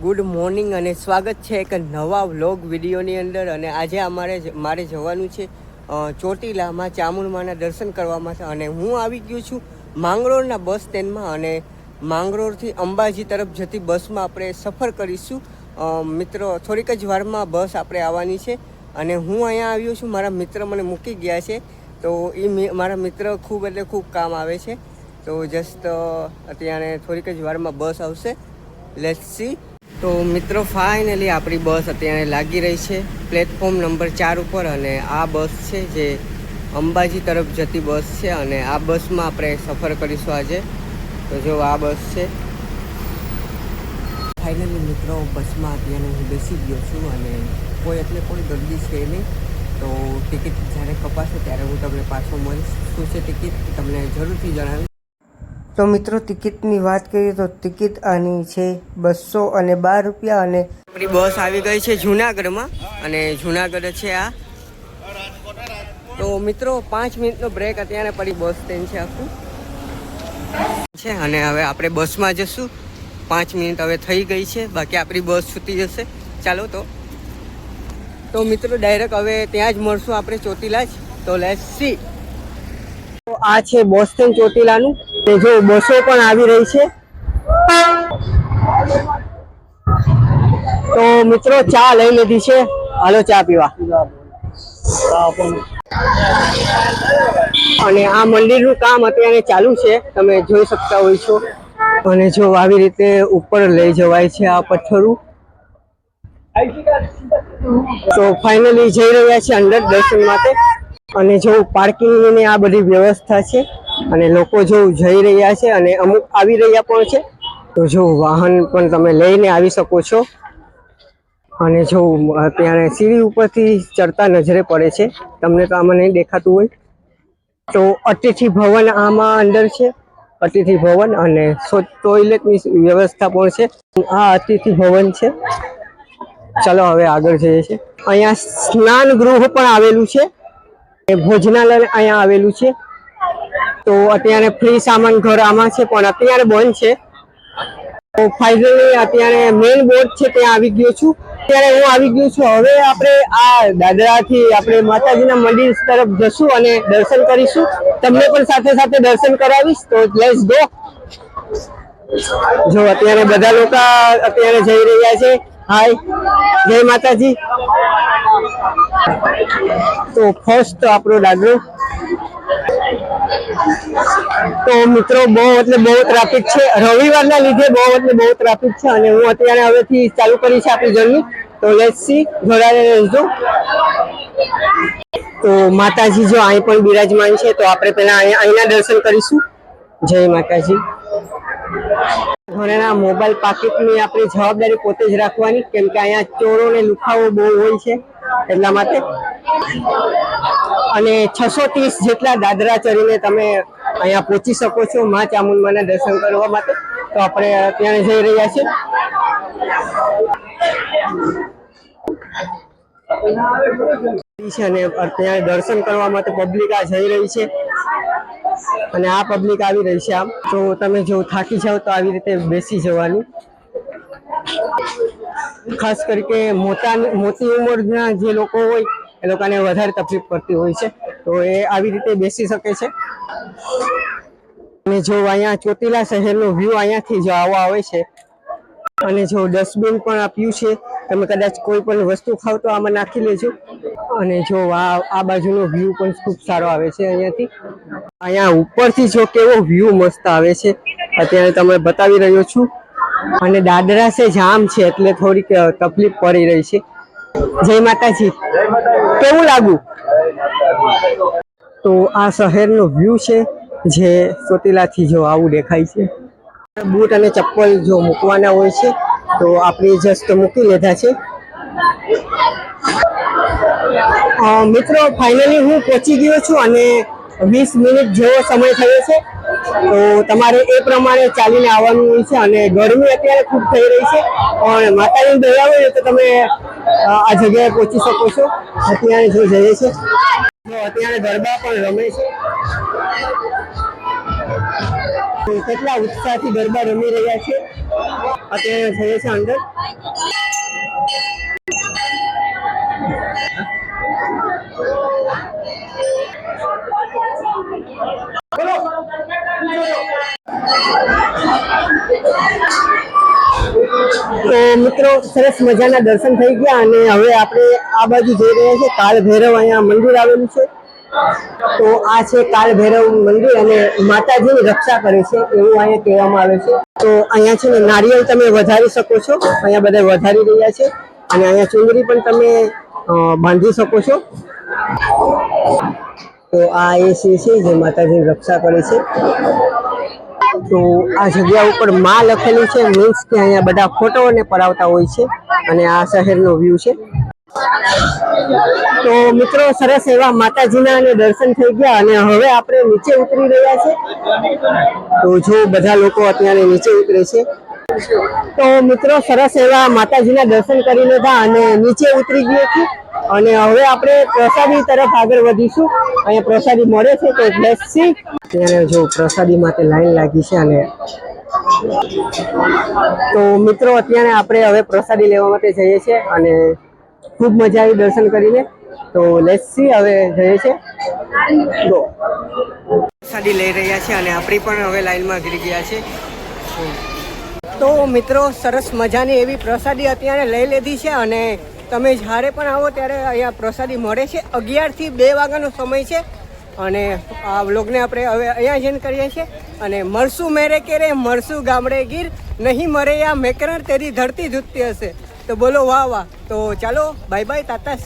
Good morning અને સ્વાગત છે એક નવા વ્લોગ વિડીયોની અંદર. અને આજે અમારે મારે જવાનું છે ચોટીલામાં, ચામુંડમાના દર્શન કરવા માટે. અને હું આવી ગયો છું માંગરોળના બસ સ્ટેન્ડમાં. અને માંગરોળથી અંબાજી તરફ જતી બસમાં આપણે સફર કરીશું. મિત્રો, થોડીક જ વારમાં બસ આપણે આવવાની છે. અને હું અહીંયા આવ્યો છું. મારા મિત્ર મને મૂકી ગયા છે. તો એ મારા મિત્ર ખૂબ એટલે ખૂબ કામ આવે છે. તો જસ્ટ અત્યારે થોડીક જ વારમાં બસ આવશે. લેટ્સ સી તો મિત્રો ફાઇનલી આપણી બસ અત્યારે લાગી રહી છે. પ્લેટફોર્મ નંબર ચાર ઉપર અને આ બસ છે જે અંબાજી તરફ જતી બસ છે અને આ બસમાં આપણે સફર કરીશું આજે. તો જો આ બસ છે. ફાઇનલી મિત્રો, બસમાં અત્યારે હું બેસી ગયો છું અને કોઈ એટલે કોઈ ગરદી છે નહીં. તો ટિકિટ જ્યારે કપાશે ત્યારે હું તમને પાછો મળીશ. શું છે ટિકિટ તમને જરૂરથી જણાવીશ. તો મિત્રો, ટિકિટની વાત કરીએ તો ટિકિટ આની છે બસો અને બાર રૂપિયા અને આપણી બસ આવી ગઈ છે જુનાગઢમાં અને જુનાગઢ છે આ. તો મિત્રો, પાંચ મિનિટનો બ્રેક અત્યારે પડી બસ સ્ટેન્ડ છે આખું. છે અને હવે આપણે બસમાં જશું. પાંચ મિનિટ હવે થઈ ગઈ છે. બાકી આપણી બસ છૂટી જશે. ચાલો તો. તો મિત્રો ડાયરેક્ટ હવે ત્યાં જ મળશું આપણે ચોટીલા જ. તો લેસ સી તો આ છે બસ સ્ટેન્ડ ચોટીલાનું. જો બસો પણ આવી રહી છે. તો મિત્રો ચા લઈ લીધી છે. હાલો ચા પીવા. અને આ મંદિરનું કામ અત્યારે ચાલુ છે. તમે જોઈ શકતા હોય છો. અને જો આવી રીતે ઉપર લઈ જવાય છે આ પથ્થરું. તો ફાઇનલી જઈ રહ્યા છે અંદર દર્શન માટે. અને જો પાર્કિંગની આ બધી વ્યવસ્થા છે. અને લોકો જો જઈ રહ્યા છે અને અમુક આવી રહ્યા પણ છે, તો જો વાહન પણ તમે લઈને આવી શકો છો. અને જો ત્યાં સીડી ઉપરથી ચડતા નજરે પડે છે. તમને તો આમાં નહીં દેખાતું હોય. તો અતિથિ ભવન આમાં અંદર છે. અતિથિ ભવન અને ટોયલેટની વ્યવસ્થા પણ છે. આ અતિથિ ભવન છે. ચાલો હવે આગળ જઈએ છીએ. અહીંયા સ્નાન ગૃહ પણ આવેલું છે. એ ભોજનાલય અહીંયા આવેલું છે. તો અત્યારે ફ્રી સામાન ઘર આમાં છે, પણ અત્યારે બંધ છે. તો ફાઇનલી અત્યારે મેઇન બોર્ડ છે, ત્યાં આવી ગયો છું. ત્યારે હું આવી ગયો છું. હવે આપણે આ દાદરાથી આપણે માતાજીના મંદિર તરફ જશું અને દર્શન કરીશું. તમને પણ સાથે સાથે દર્શન કરાવીશ. તો લેટ્સ ગો જો અત્યારે બધા લોકો અત્યારે જઈ રહ્યા છે. હાય જય માતાજી. તો ફર્સ્ટ આપણો દાદરો. તો મિત્રો, બહુ એટલે બહુ ટ્રાફિક છે. રવિવારના લીધે બહુ એટલે બહુ ટ્રાફિક છે અને હું અત્યારે હવેથી ચાલુ કરી છે આપણી જર્ની તો લેટ્સ સી જોડાઈને રહેજો. તો માતાજી, જો અહીં પણ બિરાજમાન છે, તો આપણે પહેલા અહીંના દર્શન કરીશું. જય માતાજી. ઘરેના મોબાઈલ પાકેટની આપણી જવાબદારી પોતે જ રાખવાની, કેમ કે અહીંયા ચોરો ને લુખાવો બહુ હોય છે એટલા માટે. અને છસો ત્રીસ જેટલા દાદરા ચડીને તમે અહીંયા પહોંચી શકો છો મા ચામુંડમાના દર્શન કરવા માટે. તો આપણે ત્યાં જઈ રહ્યા છીએ. અને ત્યાં દર્શન કરવા માટે પબ્લિક આ જઈ રહી છે. અને આ પબ્લિક આવી રહી છે આમ. તો તમે જો થાકી જાઓ તો આવી રીતે બેસી જવાનું. ખાસ કરીને મોટા મોટી ઉંમરના જે લોકો હોય એ લોકોને વધારે તકલીફ પડતી હોય છે. તો એ આવી રીતે બેસી શકે છે. અને જો અહીંયા ચોટીલા શહેરનો વ્યૂ અહીંયાથી જો આવો આવે છે. અને જો ડસ્ટબિન પણ આપ્યું છે, તમે કદાચ કોઈ પણ વસ્તુ ખાવ તો આમાં નાખી લેજો. અને જો આ આ બાજુનો વ્યૂ પણ ખૂબ સારો આવે છે અહીંયાથી. અહીંયા ઉપરથી જો કેવો વ્યૂ મસ્ત આવે છે, અત્યારે તમે બતાવી રહ્યો છું. અને દાદરા છે જામ છે, એટલે થોડીક તકલીફ પડી રહી છે. જય માતાજી. કેવું લાગ્યું તો આ શહેરનો વ્યૂ છે, જે ચોટીલાથી જો આવું દેખાય છે. બૂટ અને ચપ્પલ જો મૂકવાના હોય છે, તો આપણે જસ્ટ મૂકી લીધા છે. મિત્રો ફાઇનલી હું પહોંચી ગયો છું અને વીસ મિનિટ જેવો સમય થયો છે. તો તમારે એ પ્રમાણે ચાલીને આવવાનું હોય છે અને ગરમી અત્યારે ખૂબ થઈ રહી છે. પણ માતાજીની દયા હોય તો તમે આ જગ્યાએ પહોંચી શકો છો. અત્યારે જો જઈએ છે અત્યારે ગરબા પણ રમે છે. કેટલા ઉત્સાહથી ગરબા રમી રહ્યા છે. અત્યારે જઈએ છે અંદર. મિત્રો, સરસ મજાના દર્શન થઈ ગયા અને હવે આપણે આ બાજુ જઈ રહ્યા છીએ કાળ ભૈરવ અહીંયા મંદિર આવેલું છે. તો આ છે કાળ ભૈરવ મંદિર અને માતાજીની રક્ષા કરે છે એવું અહીંયા કહેવામાં આવે છે. તો અહીંયા છે ને નારિયેળ તમે વધારી શકો છો, અહીંયા બધા વધારી રહ્યા છે અને અહીંયા ચુંદડી પણ તમે બાંધી શકો છો. તો આ એ છે જે માતાજીની રક્ષા કરે છે. તો આ જગ્યા ઉપરમાં લખેલું છે મીન્સ કે અહીંયા બધા ફોટોને પડાવતા હોય છે અને આ શહેરનો વ્યૂ છે. તો મિત્રો, સરસ એવા માતાજીના અને દર્શન થઈ ગયા અને હવે આપણે નીચે ઉતરી રહ્યા છે તો જો બધા લોકો અત્યારે નીચે ઉતરે છે તો મિત્રો, સરસ એવા માતાજીના દર્શન કરી લીધા અને નીચે ઉતરી ગયા છીએ અને હવે આપણે પ્રસાદી તરફ આગળ વધીશું. અહીંયા પ્રસાદી મળે છે, તો લેટ્સી ત્યારે જો પ્રસાદી માટે લાઈન લાગી છે અને તો મિત્રો, અત્યારે આપણે હવે પ્રસાદી લેવા માટે જઈએ છીએ અને ખૂબ મજા આવી દર્શન કરીને. તો લેસી હવે જઈએ છીએ. તો પ્રસાદી લઈ રહ્યા છે અને આપણી પણ હવે લાઈનમાં ગીરી ગયા છે. તો મિત્રો, સરસ મજાની એવી પ્રસાદી અત્યારે લઈ લીધી છે અને તમે જ્યારે પણ આવો ત્યારે અહીંયા પ્રસાદી મળે છે. અગિયારથી બે વાગ્યાનો સમય છે અને આ વ્લોગને આપણે હવે અહીંયા જઈને કરીએ છીએ. અને મળશું મેરે કેરે મળશું ગામડે ગીર, નહીં મરે આ મેકરણ, તેરી ધરતી જૂતતી હશે. તો બોલો વાહ વાહ. તો ચાલો બાય બાય તાતા